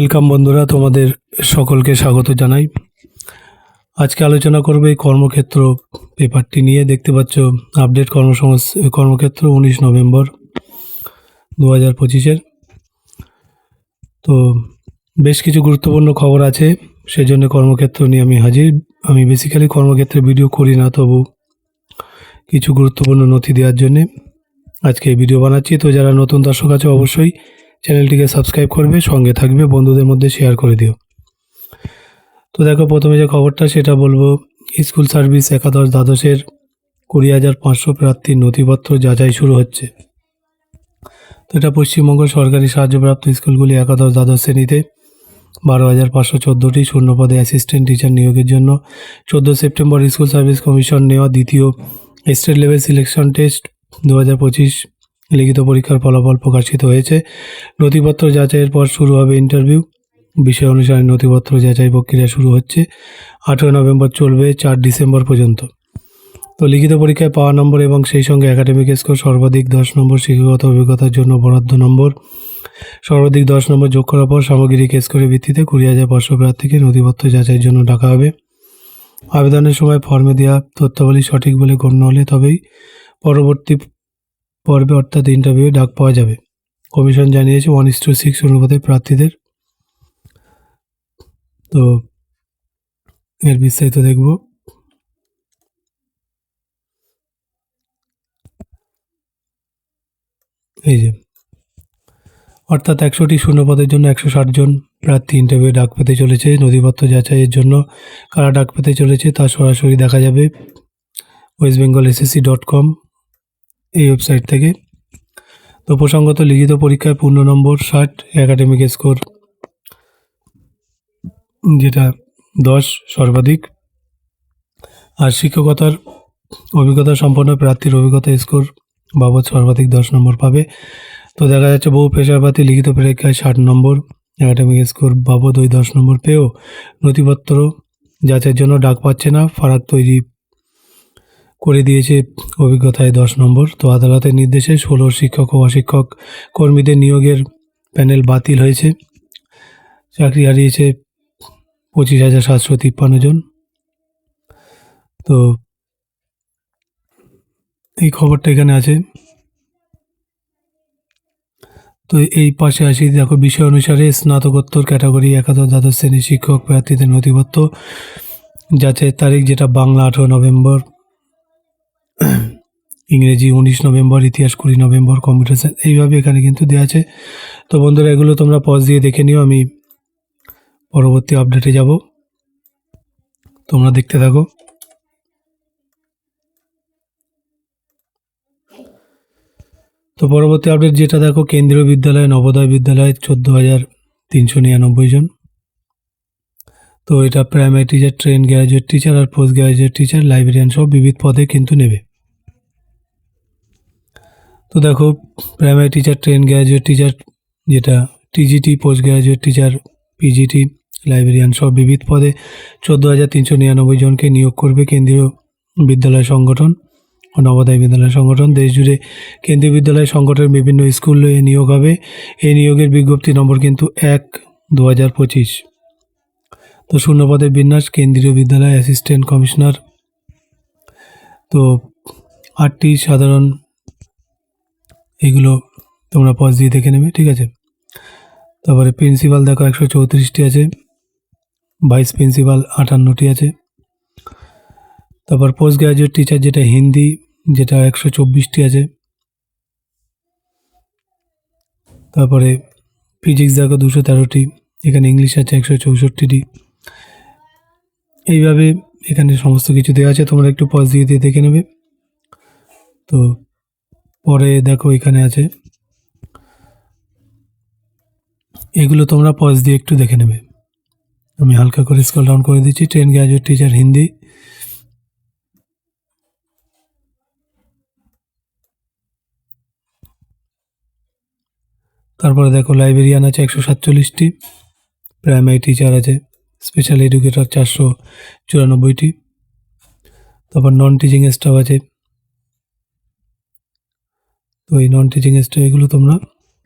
Welcome বন্ধুরা, তোমাদের সকলকে স্বাগত জানাই। আজকে আলোচনা করবে এই কর্মক্ষেত্র পেপারটি নিয়ে। দেখতে পাচ্ছ আপডেট কর্মসংস, কর্মক্ষেত্র উনিশ নভেম্বর দু হাজার পঁচিশের। তো বেশ কিছু গুরুত্বপূর্ণ খবর আছে, সেজন্য কর্মক্ষেত্র নিয়ে আমি হাজির। আমি বেসিক্যালি কর্মক্ষেত্রে ভিডিও করি না, তবু কিছু গুরুত্বপূর্ণ নথি দেওয়ার জন্যে আজকে ভিডিও বানাচ্ছি। তো যারা নতুন দর্শক আছে, অবশ্যই চ্যানেলটিকে সাবস্ক্রাইব করবে, সঙ্গে থাকবে, বন্ধুদের মধ্যে শেয়ার করে দিও। তো দেখো, প্রথমে যে খবরটা, সেটা বলব। স্কুল সার্ভিস একাদশ দ্বাদশের কুড়ি হাজার পাঁচশো প্রার্থীর নথিপত্র যাচাই শুরু হচ্ছে। তো এটা পশ্চিমবঙ্গ সরকারি সাহায্যপ্রাপ্ত স্কুলগুলি একাদশ দ্বাদশ শ্রেণীতে বারো হাজার পাঁচশো চোদ্দোটি শূন্যপদে অ্যাসিস্ট্যান্ট টিচার নিয়োগের জন্য চোদ্দ সেপ্টেম্বর স্কুল সার্ভিস কমিশন নেওয়া দ্বিতীয় স্টেট লেভেল সিলেকশন টেস্ট দু হাজার পঁচিশ লিখিত পরীক্ষার ফলাফল প্রকাশিত হয়েছে। নথিপত্র যাচাইয়ের পর শুরু হবে ইন্টারভিউ। বিষয় অনুসারে নথিপত্র যাচাই প্রক্রিয়া শুরু হচ্ছে আঠেরো নভেম্বর চলবে চার ডিসেম্বর পর্যন্ত। তো লিখিত পরীক্ষায় পাওয়া নম্বর এবং সেই সঙ্গে একাডেমিক স্কোর, সর্বাধিক দশ নম্বর শিক্ষাগত অভিজ্ঞতার জন্য বরাদ্দ নম্বর, সর্বাধিক দশ নম্বর যোগ করার পর সামগ্রিক স্কোরের ভিত্তিতে কুড়ি হাজার পাঁচশো প্রার্থীকে নথিপত্র যাচাইয়ের জন্য ডাকা হবে। আবেদনের সময় ফর্মে দেওয়া তথ্যাবলী সঠিক বলে গণ্য হলে তবেই পরবর্তী পর্বে অর্থাৎ ইন্টারভিউয়ে ডাক পাওয়া যাবে। কমিশন জানিয়েছে ওয়ান ইস টু সিক্স অনুপাতে প্রার্থীদের। তো এর বিস্তারিত দেখব। এই যে, অর্থাৎ একশোটি শূন্যপদের জন্য একশো ষাট জন প্রার্থী ইন্টারভিউ ডাক পেতে চলেছে। নথিপত্র যাচাইয়ের জন্য কারা ডাক পেতে চলেছে তা সরাসরি দেখা যাবে। West Bengal SSC dot com এই ওয়েবসাইট থেকে। তো প্রসঙ্গত লিখিত পরীক্ষায় পূর্ণ নম্বর ষাট একাডেমিক স্কোর যেটা দশ সর্বাধিক। আর শিক্ষকতার অভিজ্ঞতা সম্পন্ন প্রার্থীর অভিজ্ঞতা স্কোর বাবদ সর্বাধিক দশ নম্বর পাবে। তো দেখা যাচ্ছে বহু পেশারপাতি লিখিত পরীক্ষায় ষাট নম্বর একাডেমিক স্কোর বাবদ ওই দশ নম্বর পেয়েও নথিপত্র যাচাইয়ের জন্য ডাক পাচ্ছে না, ফারাক তৈরি করে দিয়েছে অভিজ্ঞতায় দশ নম্বর। তো আদালতের নির্দেশে ষোলো শিক্ষক ও অশিক্ষক কর্মীদের নিয়োগের প্যানেল বাতিল হয়েছে। চাকরি হারিয়েছে পঁচিশ হাজার সাতশো তিপ্পান্ন জন। তো এই খবরটা এখানে আছে। তো এই পাশে আসি, দেখো, বিষয় অনুসারে স্নাতকোত্তর ক্যাটাগরি একাদশ দ্বাদশ শ্রেণির শিক্ষক প্রার্থীদের নথিপত্র। যাচাইয়ের তারিখ যেটা বাংলা আঠেরো নভেম্বর। ইংরেজি উনিশ নভেম্বর, ইতিহাস কুড়ি নভেম্বর, কম্পিউটার সায়েন্স, এইভাবে এখানে কিন্তু দেওয়া আছে। তো বন্ধুরা, এগুলো তোমরা পজ দিয়ে দেখে নিও, আমি পরবর্তী আপডেটে যাব। তোমরা দেখতে থাকো। তো পরবর্তী আপডেট যেটা দেখো, কেন্দ্রীয় বিদ্যালয়, নবোদয় বিদ্যালয়, চোদ্দ হাজার তিনশো নিরানব্বই জন। তো এটা primary teacher train graduate teacher আর পোস্ট গ্র্যাজুয়েট টিচার লাইব্রেরিয়ান সব বিবিধ পদে কিন্তু নেবে। তো দেখো primary teacher train graduate teacher যেটা TGT post graduate teacher PGT librarian সব বিবিধ পদে চোদ্দ হাজার তিনশো নিরানব্বই জনকে নিয়োগ করবে কেন্দ্রীয় বিদ্যালয় সংগঠন ও নবোদয় বিদ্যালয় সংগঠন। দেশ জুড়ে কেন্দ্রীয় বিদ্যালয় সংগঠনের বিভিন্ন স্কুলে নিয়োগ হবে। এই নিয়োগের বিজ্ঞপ্তি নম্বর কিন্তু এক দু হাজার পঁচিশ। তো শূন্যপদের বিন্যাস, কেন্দ্রীয় বিদ্যালয় অ্যাসিস্ট্যান্ট কমিশনার তো আটটি সাধারণ এগুলো তোমরা পজ দিয়ে দেখে নেবে, ঠিক আছে? তারপরে প্রিন্সিপাল দেখো একশো চৌত্রিশটি আছে ভাইস প্রিন্সিপাল আটান্নটি আছে। তারপর পোস্ট গ্রাজুয়েট টিচার যেটা হিন্দি, যেটা একশো চব্বিশটি আছে। তারপরে ফিজিক্স দেখো দুশো তেরোটি, এখানে ইংলিশ আছে একশো চৌষট্টিটি। এইভাবে এখানে সমস্ত কিছু দেওয়া আছে, তোমরা একটু পজ দিয়ে দিয়ে দেখে নেবে। তো পরে দেখো এখানে আছে। এগুলো তোমরা পজ দিয়ে একটু দেখে নেবে। আমি হালকা করে স্কল ডাউন করে দিচ্ছি। টেন গ্র্যাজুয়েট টিচার হিন্দি তারপরে দেখো লাইব্রেরিয়ান আছে একশো সাতচল্লিশটি। প্রাইমারি টিচার আছে স্পেশাল এডুকেটর চারশো চুরানব্বইটি। তারপর নন টিচিং স্টাফ আছে তো এই নন টিচিং স্টাফ এগুলো তোমরা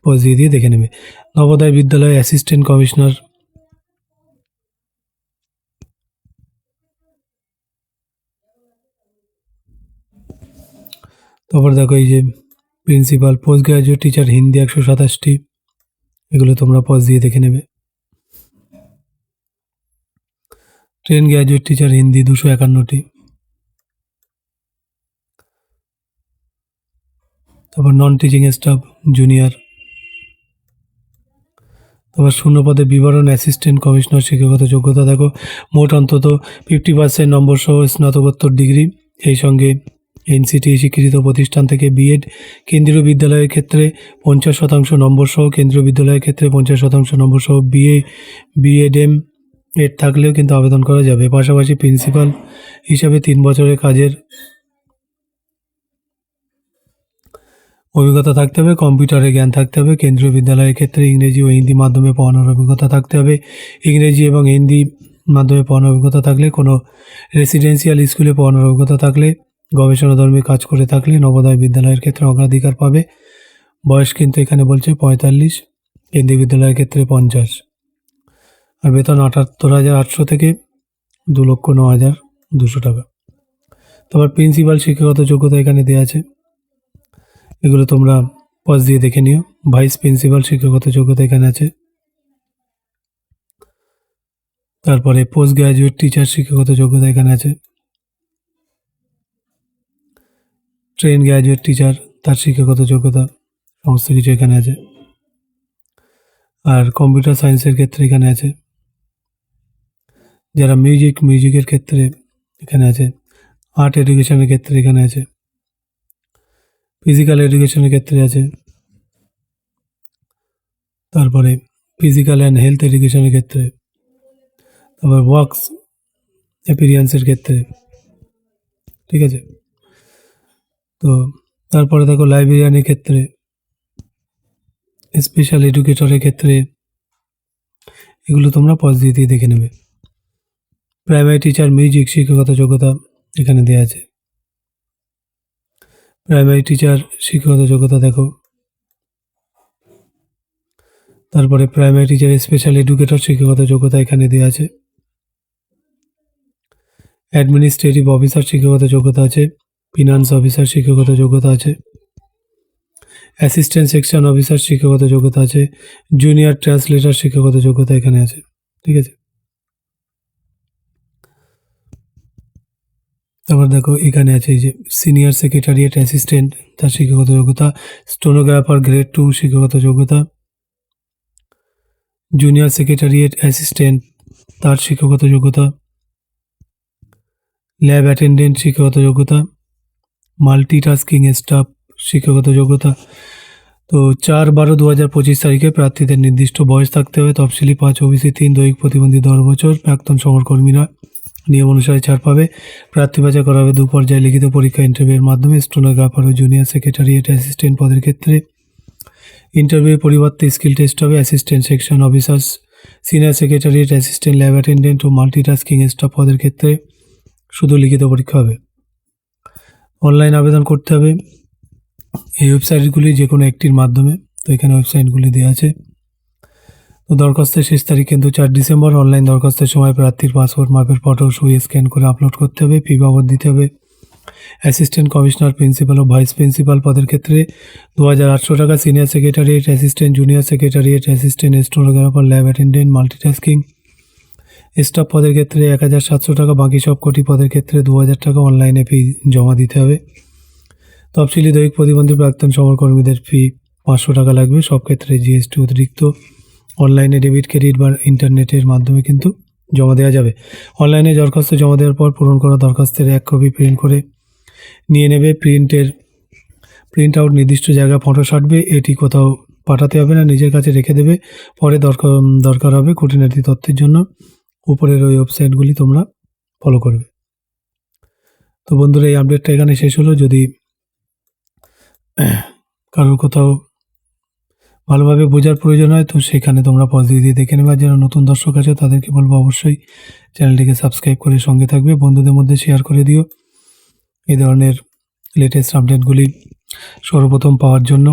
পজ দিয়ে দিয়ে দেখে নেবে। নবোদয় বিদ্যালয় অ্যাসিস্ট্যান্ট কমিশনার তারপর দেখো এই যে principal post graduate teacher Hindi একশো সাতাশটি, এগুলো তোমরা পজ দিয়ে দেখে নেবে। ট্রেন গ্র্যাজুয়েট টিচার হিন্দি দুশো একান্নটি। তারপর নন টিচিং স্টাফ জুনিয়র তারপর শূন্য পদে বিবরণ অ্যাসিস্ট্যান্ট কমিশনার শিক্ষাগত যোগ্যতা। দেখো, মোট অন্তত ফিফটি পার্সেন্ট নম্বর সহ স্নাতকোত্তর ডিগ্রি এই সঙ্গে এনসিটি স্বীকৃত প্রতিষ্ঠান থেকে বিএড কেন্দ্রীয় বিদ্যালয়ের ক্ষেত্রে পঞ্চাশ শতাংশ নম্বর সহ, কেন্দ্রীয় বিদ্যালয়ের ক্ষেত্রে পঞ্চাশ শতাংশ নম্বর সহ বিএ বিএডএম এর থাকলেও কিন্তু আবেদন করা যাবে। পাশাপাশি প্রিন্সিপাল হিসাবে তিন বছরের কাজের অভিজ্ঞতা থাকতে হবে, কম্পিউটারে জ্ঞান থাকতে হবে, কেন্দ্রীয় বিদ্যালয়ের ক্ষেত্রে ইংরেজি ও হিন্দি মাধ্যমে পড়ানোর অভিজ্ঞতা থাকতে হবে। ইংরেজি এবং হিন্দি মাধ্যমে পড়ানোর অভিজ্ঞতা থাকলে, কোনো রেসিডেন্সিয়াল স্কুলে পড়ানোর অভিজ্ঞতা থাকলে গবেষণাধর্মী কাজ করে থাকলে নবোদয় বিদ্যালয়ের ক্ষেত্রে অগ্রাধিকার পাবে। বয়স কিন্তু এখানে বলছে পঁয়তাল্লিশ, কেন্দ্রীয় বিদ্যালয়ের ক্ষেত্রে পঞ্চাশ। আর বেতন আটাত্তর হাজার আটশো থেকে দু লক্ষ ন হাজার দুশো টাকা। তারপর প্রিন্সিপাল শিক্ষাগত যোগ্যতা এখানে দেওয়া আছে। এগুলো তোমরা পজ দিয়ে দেখে নিও। ভাইস প্রিন্সিপাল শিক্ষাগত যোগ্যতা এখানে আছে। তারপরে পোস্ট গ্রাজুয়েট টিচার শিক্ষাগত যোগ্যতা এখানে আছে। ট্রেন গ্রাজুয়েট টিচার তার শিক্ষাগত যোগ্যতা, সমস্ত কিছু এখানে আছে। আর কম্পিউটার সায়েন্সের ক্ষেত্রে এখানে আছে। যারা মিউজিক মিউজিকের ক্ষেত্রে এখানে আছে। আর্ট এডুকেশনের ক্ষেত্রে এখানে আছে। ফিজিক্যাল এডুকেশনের ক্ষেত্রে আছে। তারপরে ফিজিক্যাল অ্যান্ড হেলথ এডুকেশনের ক্ষেত্রে। তারপর ওয়ার্কস অ্যাপিরিয়েন্সের ক্ষেত্রে। ঠিক আছে? তো তারপরে দেখো লাইব্রেরিয়ানের ক্ষেত্রে স্পেশাল এডুকেটরের ক্ষেত্রে, এগুলো তোমরা পজ দিয়ে দিয়ে দেখে নেবে। প্রাইমারি টিচার মিউজিক শিক্ষাগত যোগ্যতা এখানে দেওয়া আছে। প্রাইমারি টিচার শিক্ষাগত যোগ্যতা দেখো। তারপরে প্রাইমারি টিচার স্পেশাল এডুকেটর শিক্ষাগত যোগ্যতা এখানে দেওয়া আছে। অ্যাডমিনিস্ট্রেটিভ অফিসার শিক্ষাগত যোগ্যতা আছে। ফিনান্স অফিসার শিক্ষাগত যোগ্যতা আছে। অ্যাসিস্ট্যান্ট সেকশন অফিসার শিক্ষাগত যোগ্যতা আছে। জুনিয়র ট্রান্সলেটর শিক্ষাগত যোগ্যতা এখানে আছে। ঠিক আছে? তারপর দেখো, এখানে আছে যে সিনিয়র সেক্রেটারিয়েট অ্যাসিস্ট্যান্ট তার শিক্ষাগত যোগ্যতা স্টোনোগ্রাফার গ্রেড টু শিক্ষাগত যোগ্যতা জুনিয়র সেক্রেটারিয়েট অ্যাসিস্ট্যান্ট তার শিক্ষাগত যোগ্যতা ল্যাব অ্যাটেন্ডেন্ট শিক্ষাগত যোগ্যতা মাল্টিটাস্কিং স্টাফ শিক্ষাগত যোগ্যতা। তো চার বারো দু হাজার পঁচিশ তারিখে প্রার্থীদের নির্দিষ্ট বয়স থাকতে হবে, তফসিলি পাঁচ, ওবিসি তিন, দৈহিক প্রতিবন্ধী দশ বছর, প্রাক্তন সমরকর্মীরা নিয়ম অনুসারে ছাড় পাবে। প্রার্থী বাছাই করা হবে দু পর্যায়ে লিখিত পরীক্ষা ইন্টারভিউয়ের মাধ্যমে স্টোনোগ্রাফার ও জুনিয়র সেক্রেটারিয়েট অ্যাসিস্ট্যান্ট পদের ক্ষেত্রে। ইন্টারভিউয়ের পরিবর্তে স্কিল টেস্ট হবে assistant section officers, senior secretariat assistant lab attendant ও মাল্টিটাস্কিং স্টাফ পদের ক্ষেত্রে শুধু লিখিত পরীক্ষা হবে। অনলাইন আবেদন করতে হবে। এই ওয়েবসাইটগুলি যে কোনো একটির মাধ্যমে। তো এখানে ওয়েবসাইটগুলি দেওয়া আছে। দরখাস্তের শেষ তারিখ কিন্তু চার ডিসেম্বর অনলাইন দরখাস্তের সময় প্রার্থীর পাসপোর্ট মাপের ফটো, সই, স্ক্যান করে আপলোড করতে হবে, ফি বাবদ দিতে হবে। অ্যাসিস্ট্যান্ট কমিশনার প্রিন্সিপাল ও ভাইস প্রিন্সিপাল পদের ক্ষেত্রে দু হাজার আটশো টাকা senior secretariat, assistant junior secretariat, assistant stenographer lab attendant, multitasking. Staff পদের ক্ষেত্রে এক হাজার সাতশো টাকা, বাকি সব কোটি পদের ক্ষেত্রে দু হাজার টাকা অনলাইনে ফি জমা দিতে হবে। তফসিলি দৈহিক প্রতিবন্ধী প্রাক্তন সমরকর্মীদের ফি পাঁচশো টাকা লাগবে, সব ক্ষেত্রে জিএসটি অতিরিক্ত। অনলাইনে ডেবিট, ক্রেডিট বা ইন্টারনেটের মাধ্যমে কিন্তু জমা দেওয়া যাবে। অনলাইনে দরখাস্ত জমা দেওয়ার পর পূরণ করা দরখাস্তের এক কপি প্রিন্ট করে নিয়ে নেবে। প্রিন্টের প্রিন্ট আউট নির্দিষ্ট জায়গায় ফটো সাটবে, এটি কোথাও পাঠাতে হবে না, নিজের কাছে রেখে দেবে। পরে দরকার দরকার হবে খুঁটিনাটি তথ্যের জন্য। উপরের ওই ওয়েবসাইটগুলি তোমরা ফলো করবে। তো বন্ধুরা, এই আপডেটটা এখানে শেষ হলো। যদি কারোর কোথাও ভালোভাবে বোঝার প্রয়োজন হয়, তো সেখানে তোমরা পজিটিভ দিয়ে দেখে নেবে। যারা নতুন দর্শক আছে, তাদেরকে বলব অবশ্যই চ্যানেলটিকে সাবস্ক্রাইব করে সঙ্গে থাকবে। বন্ধুদের মধ্যে শেয়ার করে দিও। এই ধরনের লেটেস্ট আপডেটগুলি সর্বপ্রথম পাওয়ার জন্য।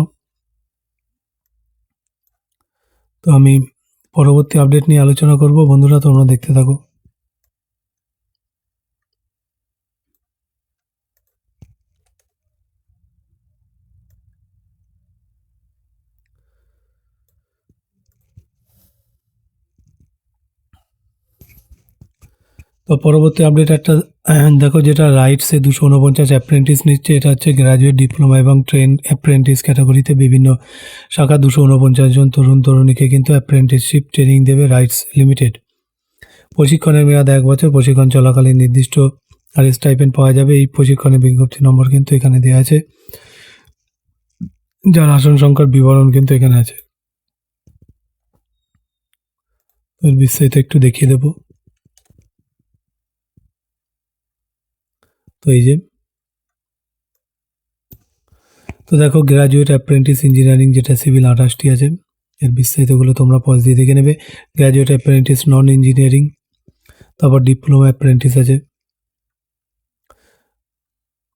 তো আমি পরবর্তী আপডেট নিয়ে আলোচনা করব। বন্ধুরা, তোমরা দেখতে থাকো। তো পরবর্তী আপডেট একটা, দেখো যেটা রাইটসে দুশো উনপঞ্চাশ অ্যাপ্রেন্টিস নিচ্ছে, এটা হচ্ছে গ্র্যাজুয়েট ডিপ্লোমা এবং ট্রেন অ্যাপ্রেন্টিস ক্যাটাগরিতে বিভিন্ন শাখা দুশো উনপঞ্চাশ জন তরুণ তরুণীকে কিন্তু অ্যাপ্রেন্টিসশিপ ট্রেনিং দেবে রাইটস লিমিটেড প্রশিক্ষণের মেয়াদ এক বছর, প্রশিক্ষণ চলাকালীন নির্দিষ্ট আর স্টাইপেন্ড পাওয়া যাবে, এই প্রশিক্ষণের বিজ্ঞপ্তি নম্বর কিন্তু এখানে দেওয়া আছে। যার আসন সংখ্যার বিবরণ কিন্তু এখানে আছে। বিস্তারিত একটু দেখিয়ে দেবো। তো এই যে, তো দেখো গ্র্যাজুয়েট অ্যাপ্রেন্টিস ইঞ্জিনিয়ারিং যেটা সিভিল আঠাশটি আছে, এর বিস্তারিতগুলো তোমরা পজ দিয়ে দেখে নেবে। গ্র্যাজুয়েট অ্যাপ্রেন্টিস নন ইঞ্জিনিয়ারিং তারপর ডিপ্লোমা অ্যাপ্রেন্টিস আছে।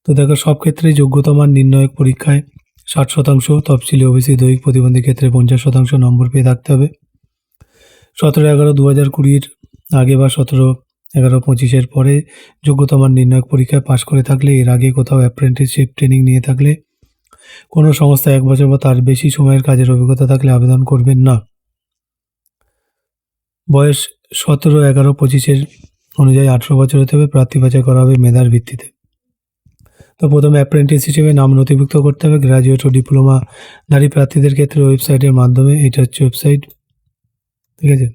তো দেখো সব ক্ষেত্রেই যোগ্যতা মান নির্ণায়ক পরীক্ষায় ষাট শতাংশ, তফসিলি ওবিসি দৈহিক প্রতিবন্ধী ক্ষেত্রে পঞ্চাশ শতাংশ নম্বর পেয়ে থাকতে হবে। সতেরো এগারো দু হাজার কুড়ির আগে বা সতেরো এগারো পঁচিশের পরে যোগ্যতা মান নির্ণায়ক পরীক্ষায় পাশ করে থাকলে এর আগে কোথাও অ্যাপ্রেন্টিসশিপ ট্রেনিং নিয়ে থাকলে কোনো সংস্থা এক বছর বা তার বেশি সময়ের কাজের অভিজ্ঞতা থাকলে আবেদন করবেন না। বয়স সতেরো এগারো পঁচিশের অনুযায়ী আঠেরো বছর হতে হবে, প্রার্থী বাছাই করা হবে মেধার ভিত্তিতে। তো প্রথমে অ্যাপ্রেন্টিস হিসেবে নাম নথিভুক্ত করতে হবে গ্র্যাজুয়েট ও ডিপ্লোমা ধারী প্রার্থীদের ক্ষেত্রে ওয়েবসাইটের মাধ্যমে, এটা হচ্ছে ওয়েবসাইট, ঠিক আছে?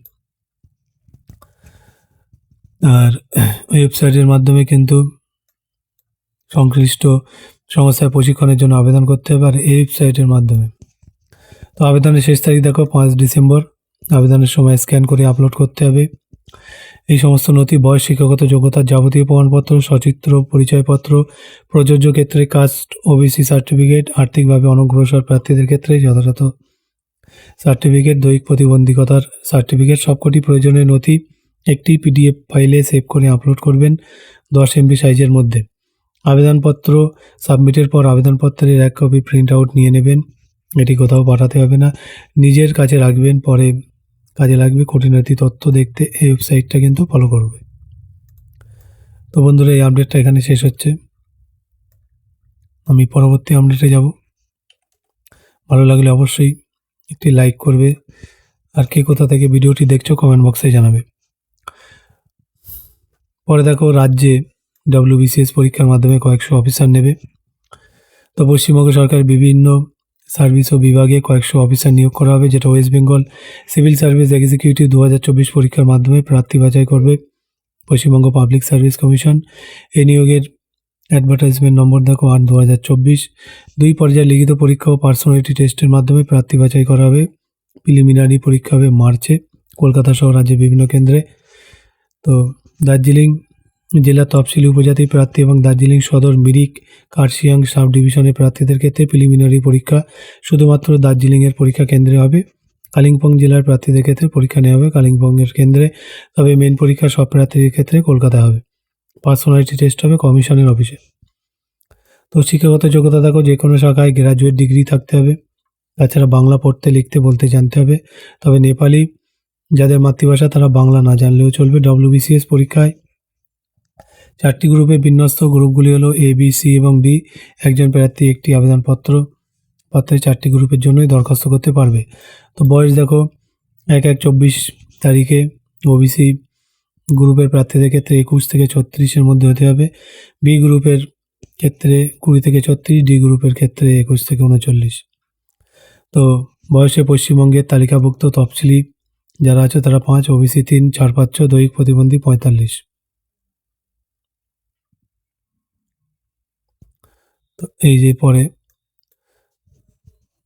আর ওয়েবসাইটের মাধ্যমে কিন্তু সংশ্লিষ্ট সংস্থায় প্রশিক্ষণের জন্য আবেদন করতে হবে আর এই ওয়েবসাইটের মাধ্যমে। তো আবেদনের শেষ তারিখ দেখো, পাঁচ ডিসেম্বর। আবেদনের সময় স্ক্যান করে আপলোড করতে হবে। এই সমস্ত নথি, বয়স, শিক্ষাগত যোগ্যতার যাবতীয় প্রমাণপত্র, সচিত্র, পরিচয়পত্র, প্রযোজ্য ক্ষেত্রে কাস্ট ওবিসি সার্টিফিকেট আর্থিকভাবে অনগ্রসর প্রার্থীদের ক্ষেত্রে যথাযথ সার্টিফিকেট দৈহিক প্রতিবন্ধকতার সার্টিফিকেট সবকটি প্রয়োজনীয় নথি একটি পিডিএফ ফাইলে সেভ করে আপলোড করবেন দশ এমবি সাইজের মধ্যে। আবেদনপত্র সাবমিটের পর আবেদনপত্রের এক কপি প্রিন্ট আউট নিয়ে নেবেন। এটি কোথাও পাঠাতে হবে না। নিজের কাছে রাখবেন, পরে কাজে লাগবে খুঁটিনাটি তথ্য দেখতে এই ওয়েবসাইটটা কিন্তু ফলো করবে। তো বন্ধুরা, এই আপডেটটা এখানে শেষ হচ্ছে। আমি পরবর্তী আপডেটে যাব। ভালো লাগলে অবশ্যই একটি লাইক করবে। আর কে কোথা থেকে ভিডিওটি দেখছ কমেন্ট বক্সে জানাবে। পরে দেখো রাজ্যে ডব্লিউবিসিএস পরীক্ষার মাধ্যমে কয়েকশো অফিসার নেবে। তো পশ্চিমবঙ্গ সরকার বিভিন্ন সার্ভিস ও বিভাগে কয়েকশো অফিসার নিয়োগ করা হবে, যেটা West Bengal civil service executive দু হাজার চব্বিশ পরীক্ষার মাধ্যমে প্রার্থী বাছাই করবে। পশ্চিমবঙ্গ পাবলিক সার্ভিস কমিশন এই নিয়োগের অ্যাডভার্টাইজমেন্ট নম্বর দেখো আট দু হাজার চব্বিশ। দুই পর্যায়ে লিখিত পরীক্ষা ও পার্সোনালিটি টেস্টের মাধ্যমে প্রার্থী বাছাই করা হবে। প্রিলিমিনারি পরীক্ষা হবে মার্চে, কলকাতা সহ রাজ্যের বিভিন্ন কেন্দ্রে। তো দার্জিলিং জেলা তফসিলি উপজাতি প্রার্থী এবং দার্জিলিং সদর মিরিক কার্শিয়াং সাব ডিভিশনের প্রার্থীদের ক্ষেত্রে প্রিলিমিনারি পরীক্ষা শুধুমাত্র দার্জিলিংয়ের পরীক্ষা কেন্দ্রে হবে। কালিম্পং জেলার প্রার্থীদের ক্ষেত্রে পরীক্ষা নেওয়া হবে কালিম্পংয়ের কেন্দ্রে। তবে মেন পরীক্ষা সব প্রার্থীদের ক্ষেত্রে কলকাতা হবে। পার্সোনালিটি টেস্ট হবে কমিশনের অফিসে। তো শিক্ষাগত যোগ্যতা দেখো, যে কোনো শাখায় গ্র্যাজুয়েট ডিগ্রি থাকতে হবে। তাছাড়া বাংলা পড়তে, লিখতে, বলতে জানতে হবে। তবে নেপালি যাদের মাতৃভাষা তারা বাংলা না জানলেও চলবে ডব্লিউবিসিএস পরীক্ষায়। চারটি গ্রুপে বিন্যস্ত গ্রুপগুলি হলো এ বি সি এবং ডি একজন প্রার্থী, একটি আবেদনপত্র। পত্রে চারটি গ্রুপের জন্যই দরখাস্ত করতে পারবে। তো বয়স দেখো, এক এক চব্বিশ তারিখে ওবিসি গ্রুপের প্রার্থীদের ক্ষেত্রে একুশ থেকে ছত্রিশের মধ্যে হতে হবে। বি গ্রুপের ক্ষেত্রে কুড়ি থেকে ছত্রিশ ডি গ্রুপের ক্ষেত্রে একুশ থেকে উনচল্লিশ। তো বয়সে পশ্চিমবঙ্গের তালিকাভুক্ত তফসিলি যারা আছে তারা পাঁচ ওবিসি তিন, চার, পাঁচ দৈহিক প্রতিবন্ধী পঁয়তাল্লিশ। তো এই যে পরে,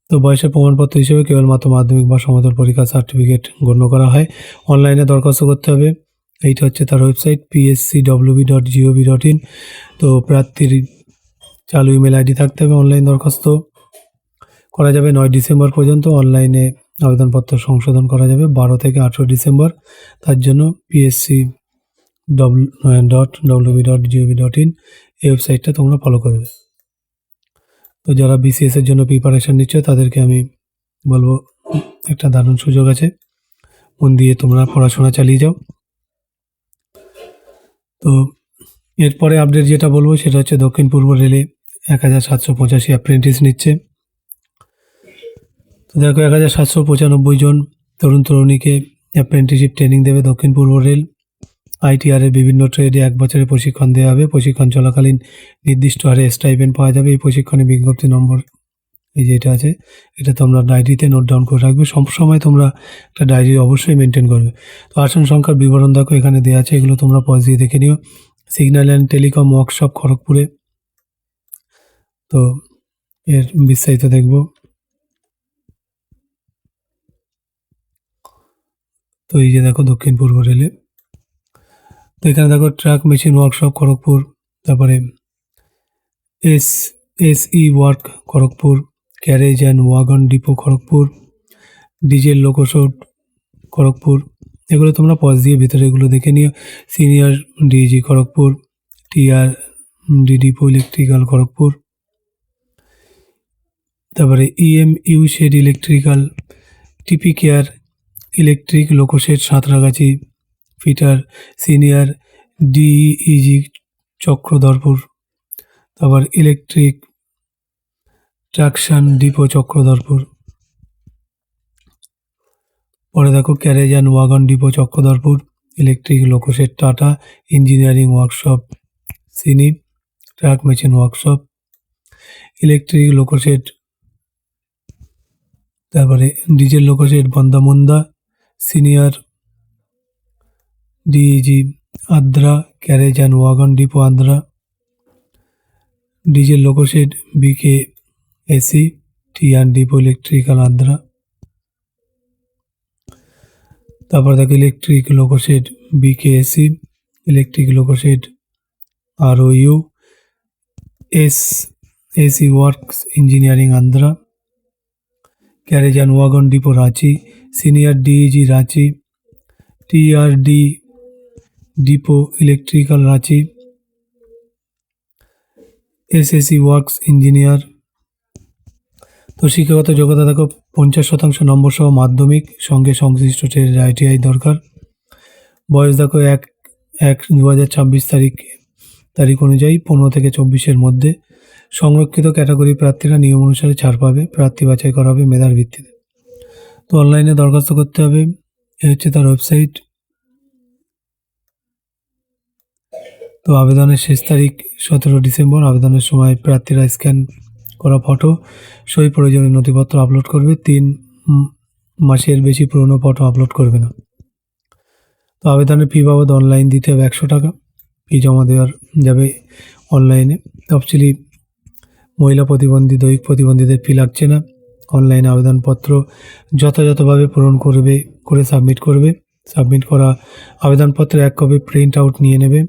তো বয়সের প্রমাণপত্র হিসেবে কেবলমাত্র মাধ্যমিক বা সমতল পরীক্ষা সার্টিফিকেট গণ্য করা হয়। অনলাইনে দরখাস্ত করতে হবে। এইটা হচ্ছে তার website PSC WB dot GOV dot in তো প্রার্থীর চালু ইমেল আইডি থাকতে হবে অনলাইন দরখাস্ত। করা যাবে নয় ডিসেম্বর পর্যন্ত অনলাইনে আবেদনপত্র সংশোধন করা যাবে বারো থেকে আঠেরো ডিসেম্বর। তার জন্য PSC W dot WB dot GOV dot in এই ওয়েবসাইটটা তোমরা ফলো করবে। তো যারা বিসিএস এর জন্য প্রিপারেশন নিচ্ছ, তাদেরকে আমি বলব, একটা দারুণ সুযোগ আছে। মন দিয়ে তোমরা পড়াশোনা চালিয়ে যাও। তো এরপরে আপডেট যেটা বলব, সেটা হচ্ছে দক্ষিণ পূর্ব রেলে এক হাজার সাতশো পঁচাশি অ্যাপ্রেন্টিস নিচ্ছে। দেখো এক হাজার সাতশো পঁচানব্বই জন তরুণ তরুণীকে অ্যাপ্রেন্টিসশিপ ট্রেনিং দেবে দক্ষিণ পূর্ব রেল। আইটিআরের বিভিন্ন ট্রেডে এক বছরের প্রশিক্ষণ দেওয়া হবে। প্রশিক্ষণ চলাকালীন নির্দিষ্ট হারে স্টাইপেন্ড পাওয়া যাবে। এই প্রশিক্ষণে বিজ্ঞপ্তি নম্বর এই যে এটা আছে, এটা তোমরা ডায়েরিতে নোট ডাউন করে রাখবে। সব সময় তোমরা একটা ডায়েরি অবশ্যই মেনটেন করবে। তো আসন সংখ্যার বিবরণ দেখো, এখানে দেওয়া আছে, এগুলো তোমরা পজ দিয়ে দেখে নিও। সিগন্যাল অ্যান্ড টেলিকম ওয়ার্কশপ খড়গপুরে। তো এর বিস্তারিত দেখব। তো এই যে দেখো দক্ষিণ পূর্ব রেলে। তো এখানে দেখো ট্রাক, মেশিন ওয়ার্কশপ খড়গপুর, তারপরে S S E work Kharagpur carriage and wagon depot Kharagpur, diesel loco shed Kharagpur. এগুলো তোমরা পজ দিয়ে ভিতরে এগুলো দেখে নিও। Senior DG Kharagpur, TR D depot electrical Kharagpur. তারপরে EM U shed electrical, TP care electric loco shed Santragachi, fitter senior, DEG Chakradharpur. তারপর electric traction depot Chakradharpur. পরে দেখো carriage and wagon depot Chakradharpur, electric loco shed Tata engineering workshop, Sini track machine workshop. Electric loco shed তারপরে diesel loco shed Bondamunda senior DG Adra carriage and wagon, depot Andhra diesel loco shed, BK AC T and depot electrical Andhra তারপর দেখো electric loco shed, BK AC, electric loco shed R O U S, AC works engineering Andhra carriage and wagon, depot Ranchi senior DEG Ranchi, TRD, depot electrical Ranchi SAC works engineer. তো শিক্ষাগত যোগ্যতা দেখো, পঞ্চাশ শতাংশ নম্বর সহ মাধ্যমিক, সঙ্গে সংশ্লিষ্ট ট্রেডের আইটিআই দরকার। বয়স দেখো এক এক দু হাজার ছাব্বিশ তারিখ তারিখ অনুযায়ী পনেরো থেকে চব্বিশের মধ্যে। সংরক্ষিত ক্যাটাগরি প্রার্থীরা নিয়ম অনুসারে ছাড় পাবে, প্রার্থী বাছাই করা হবে মেধার ভিত্তিতে। তো অনলাইনে দরখাস্ত করতে হবে। এ হচ্ছে তার ওয়েবসাইট তো আবেদনের শেষ তারিখ সতেরো ডিসেম্বর। আবেদনের সময় প্রার্থীরা স্ক্যান করা ফটো সই প্রয়োজনীয় নথিপত্র আপলোড করবে। তিন মাসের বেশি পুরনো ফটো আপলোড করবে না। তো আবেদনের ফি বাবদ অনলাইন দিতে হবে একশো টাকা। ফি জমা দেওয়ার যাবে অনলাইনে তফসিলি মহিলা প্রতিবন্ধী, দৈহিক প্রতিবন্ধীদের ফি লাগছে না। অনলাইনে আবেদনপত্র যথাযথভাবে পূরণ করবে, করে সাবমিট করবে। সাবমিট করা আবেদনপত্রে এক কপি প্রিন্ট আউট নিয়ে নেবে।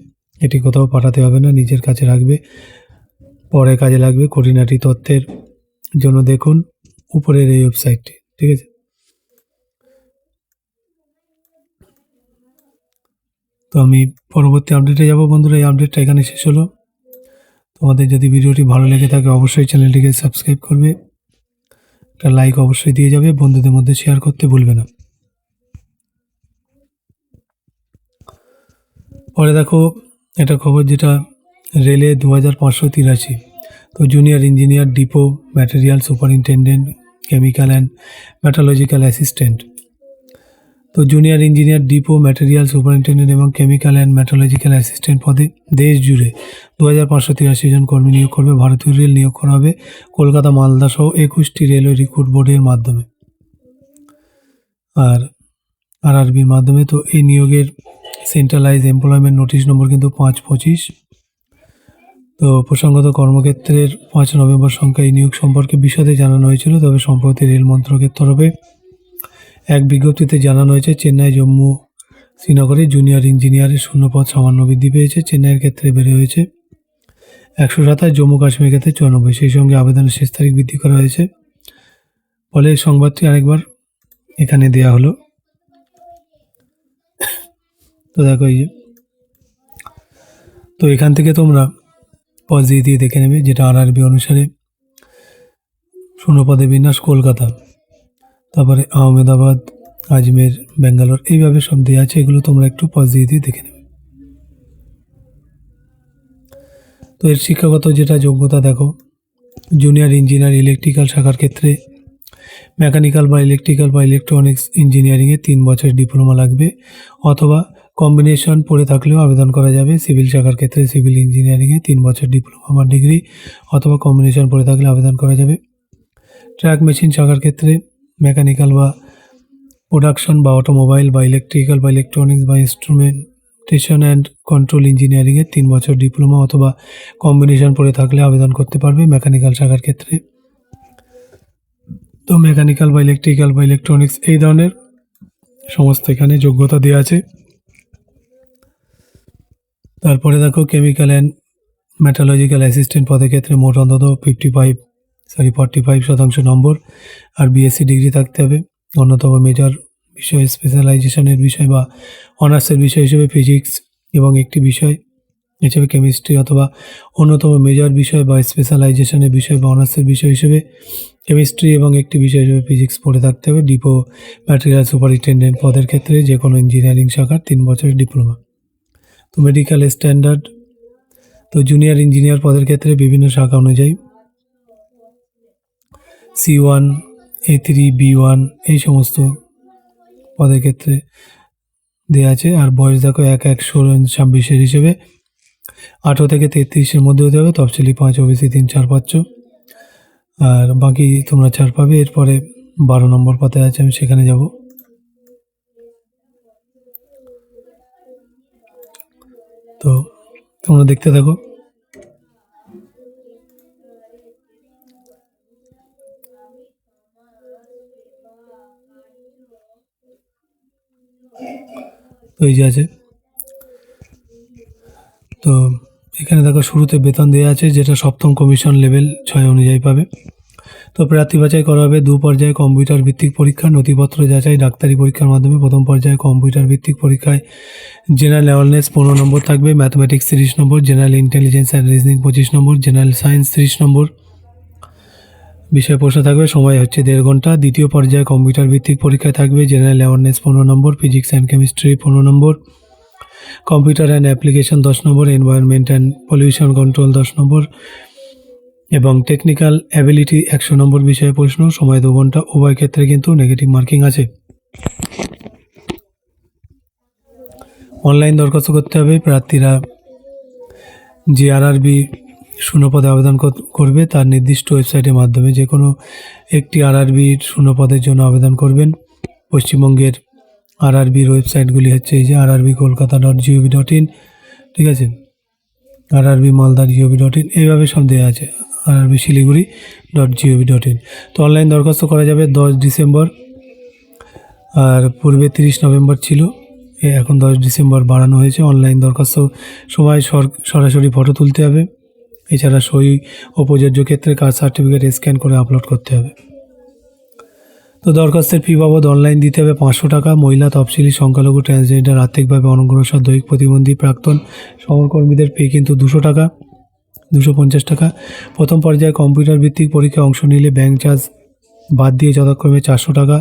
এটি কোথাও পাঠাতে হবে না, নিজের কাছে রাখবে। পরে কাজে লাগবে খুঁটিনাটি তথ্যের জন্য দেখুন উপরের এই ওয়েবসাইটটি ঠিক আছে? তো আমি পরবর্তী আপডেটে যাব বন্ধুরা, এই আপডেটটা এখানে শেষ হলো। তোমাদের যদি ভিডিওটি ভালো লেগে থাকে, অবশ্যই চ্যানেলটিকে সাবস্ক্রাইব করবে। একটা লাইক অবশ্যই দিয়ে যাবে, বন্ধুদের মধ্যে শেয়ার করতে ভুলবে না। পরে দেখো, একটা খবর যেটা রেলে দু হাজার পাঁচশো তিরাশি। তো junior engineer depot material superintendent chemical and metallurgical assistant তো junior engineer depot material superintendent এবং কেমিক্যাল অ্যান্ড মেটালজিক্যাল অ্যাসিস্ট্যান্ট পদে দেশ জুড়ে দু হাজার পাঁচশো তিরাশি জন কর্মী নিয়োগ করবে। ভারতীয় রেল নিয়োগ করা হবে কলকাতা, মালদা সহ একুশটি রেলওয়ে রিক্রুট বোর্ডের মাধ্যমে। আর আর আরবির মাধ্যমে তো এই নিয়োগের সেন্ট্রালাইজ এমপ্লয়মেন্ট নোটিশ নম্বর কিন্তু পাঁচ পঁচিশ। তো প্রসঙ্গত কর্মক্ষেত্রের পাঁচ নভেম্বর সংখ্যা এই নিয়োগ সম্পর্কে বিশদে জানানো হয়েছিল, তবে সম্প্রতি রেল মন্ত্রকের তরফে এক বিজ্ঞপ্তিতে জানানো হয়েছে, চেন্নাই জম্মু শ্রীনগরে জুনিয়র ইঞ্জিনিয়ারের শূন্যপদ সামান্য বৃদ্ধি পেয়েছে। চেন্নাইয়ের ক্ষেত্রে বেড়ে হয়েছে একশো সাতাশ, জম্মু কাশ্মীরের ক্ষেত্রে চুরানব্বই। সেই সঙ্গে আবেদনের শেষ তারিখ বৃদ্ধি করা হয়েছে। ফলে সংবাদটি আরেকবার এখানে দেয়া হলো। তো দেখো এই যে, তো এখান থেকে তোমরা পজ দিয়ে দেখে নেবে যেটা আরআরবি অনুসারে শূন্যপদে বিন্যাস কলকাতা। তারপরে আহমেদাবাদ, আজমের, ব্যাঙ্গালোর এইভাবে সব দেওয়া আছে, এগুলো তোমরা একটু পজ দিয়ে দিয়ে দেখে নেবে। তো এর শিক্ষাগত যেটা যোগ্যতা দেখো জুনিয়র ইঞ্জিনিয়ার ইলেকট্রিক্যাল শাখার ক্ষেত্রে মেকানিক্যাল বা ইলেকট্রিক্যাল বা ইলেকট্রনিক্স ইঞ্জিনিয়ারিংয়ে তিন বছর ডিপ্লোমা লাগবে, অথবা কম্বিনেশন পড়ে থাকলেও আবেদন করা যাবে সিভিল শাখার ক্ষেত্রে সিভিল ইঞ্জিনিয়ারিংয়ে তিন বছর ডিপ্লোমা বা ডিগ্রি অথবা কম্বিনেশন পড়ে থাকলে আবেদন করা যাবে। ট্র্যাক মেশিন শাখার ক্ষেত্রে মেকানিক্যাল বা প্রোডাকশন বা অটোমোবাইল বা ইলেকট্রিক্যাল বা ইলেকট্রনিক্স বা ইনস্ট্রুমেন্টেশন অ্যান্ড কন্ট্রোল ইঞ্জিনিয়ারিংয়ে তিন বছর ডিপ্লোমা অথবা কম্বিনেশন পড়ে থাকলে আবেদন করতে পারবে মেকানিক্যাল শাখার ক্ষেত্রে। তো মেকানিক্যাল বা ইলেকট্রিক্যাল বা ইলেকট্রনিক্স এই ধরনের সমস্ত এখানে যোগ্যতা দেওয়া আছে। তারপরে দেখো কেমিক্যাল অ্যান্ড মেটালজিক্যাল অ্যাসিস্ট্যান্ট পদের ক্ষেত্রে মোট অন্তত fifty five sorry forty five শতাংশ নম্বর আর বিএসসি ডিগ্রি থাকতে হবে। অন্যতম মেজর বিষয় স্পেশালাইজেশনের বিষয় বা অনার্সের বিষয় হিসেবে ফিজিক্স এবং একটি বিষয় হিসেবে কেমিস্ট্রি অথবা অন্যতম মেজর বিষয় বা স্পেশালাইজেশনের বিষয় বা অনার্সের বিষয় হিসেবে কেমিস্ট্রি এবং একটি বিষয় হিসেবে ফিজিক্স পড়ে থাকতে হবে। ডিপো ম্যাটেরিয়াল সুপারিনটেন্ডেন্ট পদের ক্ষেত্রে যে কোনো ইঞ্জিনিয়ারিং শাখার তিন বছরের ডিপ্লোমা তো মেডিকেল স্ট্যান্ডার্ড তো জুনিয়র ইঞ্জিনিয়ার পদের ক্ষেত্রে বিভিন্ন শাখা অনুযায়ী C one A three B one এই সমস্ত পদের ক্ষেত্রে দেওয়া আছে। আর বয়স দেখো এক এক, ষোলো, ছাব্বিশের হিসেবে। আঠেরো থেকে তেত্রিশের মধ্যে হতে হবে, তফসিলি পাঁচ, ওবিসি তিন, চার পাচ্ছ আর বাকি তোমরা ছাড় পাবে, এরপরে বারো নম্বর পাতে আছে, আমি সেখানে যাব। তো তোমরা দেখতে থাকো। তো এই যে আছে। তো এখানে দেখো শুরুতে বেতন দেওয়া আছে, যেটা সপ্তম কমিশন লেভেল ছয় অনুযায়ী পাবে। তো প্রার্থী বাছাই করা হবে দু পর্যায়ে কম্পিউটার ভিত্তিক পরীক্ষা, নথিপত্র যাচাই, ডাক্তারি পরীক্ষার মাধ্যমে প্রথম পর্যায়ে কম্পিউটার ভিত্তিক পরীক্ষায় জেনারেল অ্যাওয়ারনেস পনেরো নম্বর থাকবে ম্যাথমেটিক্স তিরিশ number general intelligence and reasoning পঁচিশ নম্বর জেনারেল সায়েন্স তিরিশ নম্বর। বিষয় প্রশ্ন থাকবে, সময় হচ্ছে দেড় ঘণ্টা। দ্বিতীয় পর্যায়ে কম্পিউটার ভিত্তিক পরীক্ষায় থাকবে, জেনারেল অ্যাওয়ারনেস পনেরো নম্বর ফিজিক্স অ্যান্ড কেমিস্ট্রি পনেরো নম্বর। কম্পিউটার অ্যান্ড অ্যাপ্লিকেশন দশ number environment and pollution control দশ নম্বর। এবং টেকনিক্যাল অ্যাবিলিটি একশো নম্বর বিষয়ে প্রশ্ন, সময় দু ঘণ্টা। উভয় ক্ষেত্রে কিন্তু নেগেটিভ মার্কিং আছে। অনলাইন দরখাস্ত করতে হবে। প্রার্থীরা যে আরআরবি শূন্যপদে আবেদন করবে, তার নির্দিষ্ট ওয়েবসাইটের মাধ্যমে যে কোনো একটি আর আরআরবির শূন্যপদের জন্য আবেদন করবেন। পশ্চিমবঙ্গের আরআরবির ওয়েবসাইটগুলি হচ্ছে এই যে আর RRB Kolkata dot GOV dot in, ঠিক আছে? RRB Malda GOV dot in, এইভাবে সব দেওয়া আছে, RRB Siliguri dot GOV dot in. তো অনলাইন দরখাস্ত করা যাবে দশ ডিসেম্বর, আর পূর্বে তিরিশ নভেম্বর ছিল এখন দশ ডিসেম্বর বাড়ানো হয়েছে। অনলাইন দরখাস্ত সময় সর- সরাসরি ফটো তুলতে হবে। এছাড়া সই ও প্রযোজ্য ক্ষেত্রে কাস্ট সার্টিফিকেট স্ক্যান করে আপলোড করতে হবে। তো দরখাস্তের ফি বাবদ অনলাইন দিতে হবে পাঁচশো টাকা। মহিলা তফসিলি সংখ্যালঘু ট্রান্সজেন্ডার আর্থিকভাবে অনগ্রসর দৈহিক প্রতিবন্ধী প্রাক্তন সহকর্মীদের ফি কিন্তু দুশো টাকা, দুশো পঞ্চাশ টাকা। প্রথম পর্যায়ে কম্পিউটার ভিত্তিক পরীক্ষায় অংশ নিলে ব্যাংক চার্জ বাদ দিয়ে যথাক্রমে চারশো টাকা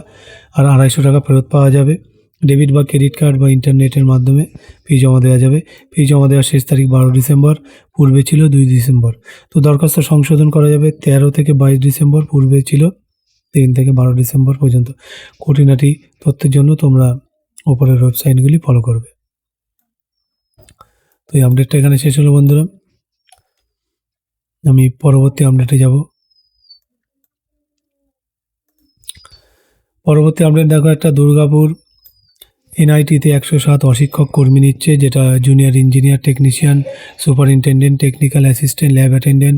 আর আড়াইশো টাকা ফেরত পাওয়া যাবে। ডেবিট বা ক্রেডিট কার্ড বা ইন্টারনেটের মাধ্যমে ফি জমা দেওয়া যাবে। ফি জমা দেওয়ার শেষ তারিখ বারো ডিসেম্বর, পূর্বে ছিল দুই ডিসেম্বর। তো দরখাস্ত সংশোধন করা যাবে তেরো থেকে বাইশ ডিসেম্বর, পূর্বে ছিল তিন থেকে বারো ডিসেম্বর পর্যন্ত। খুঁটিনাটি তথ্যের জন্য তোমরা ওপরের ওয়েবসাইটগুলি ফলো করবে। তো এই আপডেটটা এখানে শেষ হলো বন্ধুরা। আমি পরবর্তী আপডেটে যাব। পরবর্তী আপডেট দেখো একটা দুর্গাপুর এনআইটিতে একশো সাত অশিক্ষক কর্মী নিচ্ছে, যেটা junior engineer technician superintendent technical assistant lab attendant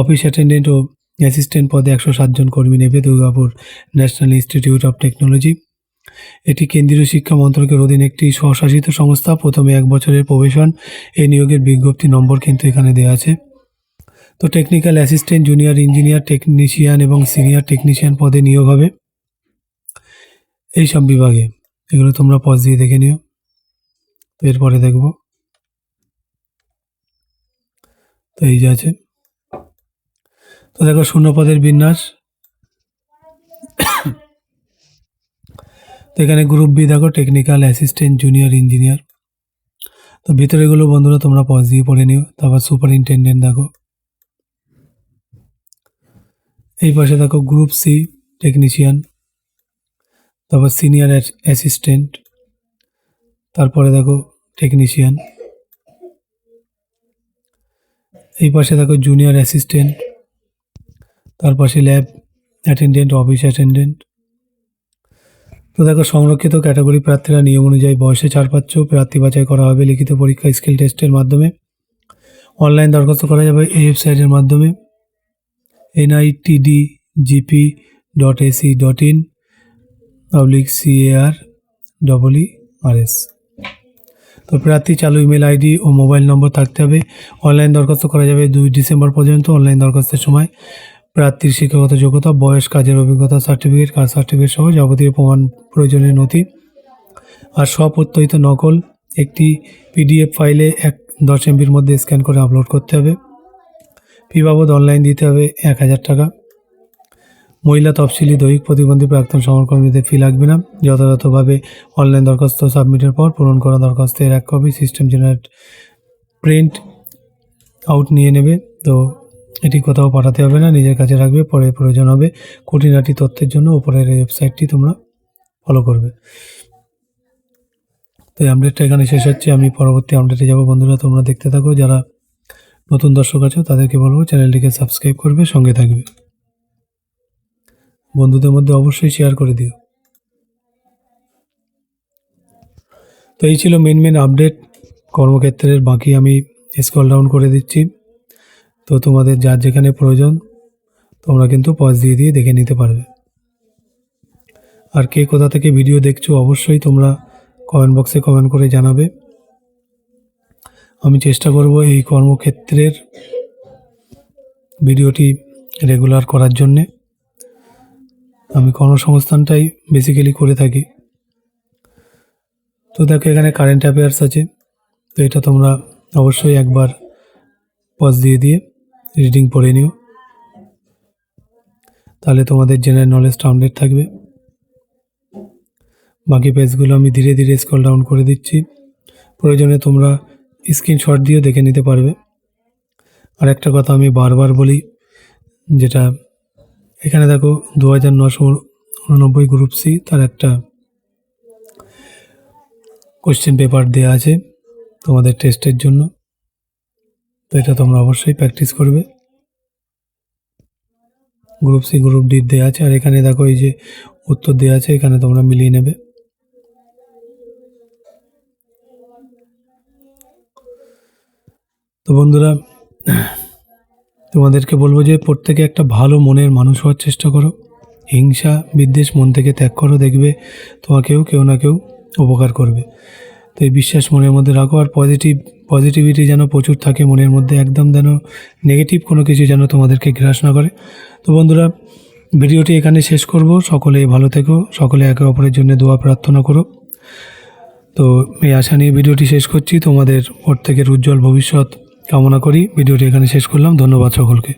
office attendant ও অ্যাসিস্ট্যান্ট পদে একশো সাতজন কর্মী নেবে Durgapur national institute of technology এটি কেন্দ্রীয় শিক্ষা মন্ত্রকের অধীন একটি স্বশাসিত সংস্থা, প্রথমে এক বছরের প্রবেশন এই নিয়োগের বিজ্ঞপ্তি নম্বর কিন্তু এখানে দেওয়া আছে। তো technical assistant junior engineer technician এবং সিনিয়র টেকনিশিয়ান পদে নিয়োগ হবে। এই সব বিভাগে। এগুলো তোমরা পজ দিয়ে দেখে নিও। এরপরে দেখব। তো এই যে আছে। তো দেখো শূন্য পদের বিন্যাস। তো এখানে গ্রুপ বি দেখো টেকনিক্যাল অ্যাসিস্ট্যান্ট জুনিয়র ইঞ্জিনিয়ার তো ভিতরেগুলো বন্ধুরা তোমরা পজ দিয়ে পড়ে নিও। তারপর সুপারিনটেন্ডেন্ট দেখো। এই পাশে দেখো গ্রুপ সি টেকনিশিয়ান তারপর সিনিয়র অ্যাসিস্ট্যান্ট তারপরে দেখো টেকনিশিয়ান এই পাশে দেখো জুনিয়র অ্যাসিস্ট্যান্ট তার পাশে ল্যাব অ্যাটেন্ডেন্ট অফিস অ্যাটেন্ডেন্ট তো দেখো সংরক্ষিত ক্যাটাগরি প্রার্থীরা নিয়ম অনুযায়ী বয়সে ছাড় পাচ্ছ প্রার্থী বাছাই করা হবে লিখিত পরীক্ষা স্কিল টেস্টের মাধ্যমে। অনলাইন দরখাস্ত করা যাবে এই ওয়েবসাইটের মাধ্যমে। NITD GP dot AC dot in public CAR double E R S তো প্রার্থী চালু ইমেল আইডি ও মোবাইল নম্বর থাকতে হবে। অনলাইন দরখাস্ত করা যাবে দুই ডিসেম্বর পর্যন্ত। অনলাইন দরখাস্তের সময় প্রার্থীর শিক্ষাগত যোগ্যতা, বয়স, কাজের অভিজ্ঞতা, সার্টিফিকেট, কাস্ট সার্টিফিকেট সহ যাবতীয় প্রমাণ, প্রয়োজনীয় নথি আর স্বপ্রত্যয়িত নকল একটি পিডিএফ ফাইলে এক দশ এমবির মধ্যে স্ক্যান করে আপলোড করতে হবে। ফি বাবদ অনলাইন দিতে হবে এক হাজার টাকা। মহিলা তফসিলি দৈহিক প্রতিবন্ধী প্রাক্তন সমরকর্মীদের ফি লাগবে না। যথাযথভাবে অনলাইন দরখাস্ত সাবমিটের পর পূরণ করা দরখাস্তের এক copy system generate print out নিয়ে নেবে। তো এটি কোথাও পাঠাতে হবে না, নিজের কাছে রাখবে, পরে প্রয়োজন হবে। খুঁটিনাটি তথ্যের জন্য উপরের ওয়েবসাইটটি তোমরা ফলো করবে। তো এই আপডেটটা এখানে শেষ হচ্ছে। আমি পরবর্তী আপডেটে যাব। বন্ধুরা, তোমরা দেখতে থাকো। যারা নতুন দর্শক আছো, তাদেরকে বলব চ্যানেলটিকে সাবস্ক্রাইব করবে, সঙ্গে থাকবে। বন্ধুদের মধ্যে অবশ্যই শেয়ার করে দিও। তো এই ছিল মেন মেন আপডেট কর্মক্ষেত্রের বাকি আমি স্কল ডাউন করে দিচ্ছি। তো তোমাদের যার যেখানে প্রয়োজন, তোমরা কিন্তু পজ দিয়ে দিয়ে দেখে নিতে পারবে। আর কে কোথা থেকে ভিডিও দেখছ, অবশ্যই তোমরা কমেন্ট বক্সে কমেন্ট করে জানাবে। আমি চেষ্টা করব এই কর্মক্ষেত্রের ভিডিওটি রেগুলার করার জন্যে। আমি কর্মসংস্থানটাই বেসিক্যালি করে থাকি। তো দেখো, এখানে কারেন্ট অ্যাফেয়ার্স আছে। তো এটা তোমরা অবশ্যই একবার পজ দিয়ে দিয়ে রিডিং পড়ে নিও। তাহলে তোমাদের জেনারেল নলেজটা আপডেট থাকবে। বাকি পেজগুলো আমি ধীরে ধীরে স্কল ডাউন করে দিচ্ছি। প্রয়োজনে তোমরা স্ক্রিনশট দিয়েও দেখে নিতে পারবে। আর একটা কথা আমি বারবার বলি, যেটা এখানে দেখো দু হাজার নশো উননব্বই গ্রুপ সি তার একটা কোশ্চেন পেপার দেওয়া আছে তোমাদের টেস্টের জন্য। তো এটা তোমরা অবশ্যই প্র্যাকটিস করবে। গ্রুপ সি গ্রুপ ডি দেওয়া আছে আর এখানে দেখো এই যে উত্তর দেওয়া আছে, এখানে তোমরা মিলিয়ে নেবে। তো বন্ধুরা তোমাদেরকে বলব যে প্রত্যেকে একটা ভালো মনের মানুষ হওয়ার চেষ্টা করো। হিংসা, বিদ্বেষ মন থেকে ত্যাগ করো, দেখবে তোমাকেও কেউ না কেউ উপকার করবে। তো এই বিশ্বাস মনের মধ্যে রাখো আর পজিটিভ পজিটিভিটি যেন প্রচুর থাকে মনের মধ্যে, একদম যেন নেগেটিভ কোনো কিছু যেন তোমাদেরকে গ্রাস না করে। তো বন্ধুরা, ভিডিওটি এখানে শেষ করব। সকলে ভালো থেকো, সকলে একে অপরের জন্য দোয়া, প্রার্থনা করো। তো এই আশা নিয়ে ভিডিওটি শেষ করছি। তোমাদের প্রত্যেকের উজ্জ্বল ভবিষ্যৎ। কামনা করি। ভিডিওটি এখানে শেষ করলাম। ধন্যবাদ সকলকে।